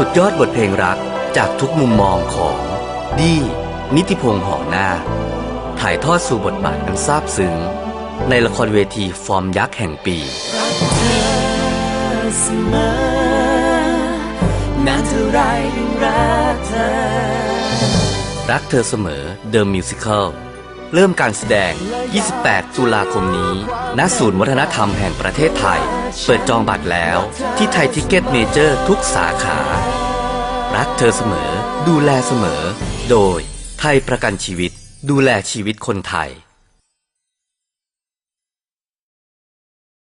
สุดยอดบทเพลงรักจากทุกมุมมองของดีนิติพงษ์หอหน้าถ่ายทอดสู่บทบาทอันซาบซึ้ง ในละครเวทีฟอร์มยักษ์แห่งปีเสมอนานเท่าไรยังรักเธอรักเธอเสมอเดิมมิวสิคล เริ่มการแสดง 28 ตุลาคมนี้ ณ ศูนย์วัฒนธรรมแห่งประเทศไทย เปิดจองบัตรแล้วที่ไทยทิกเก็ตเมเจอร์ทุกสาขา รักเธอเสมอ ดูแลเสมอ โดยไทยประกันชีวิต ดูแลชีวิตคนไทย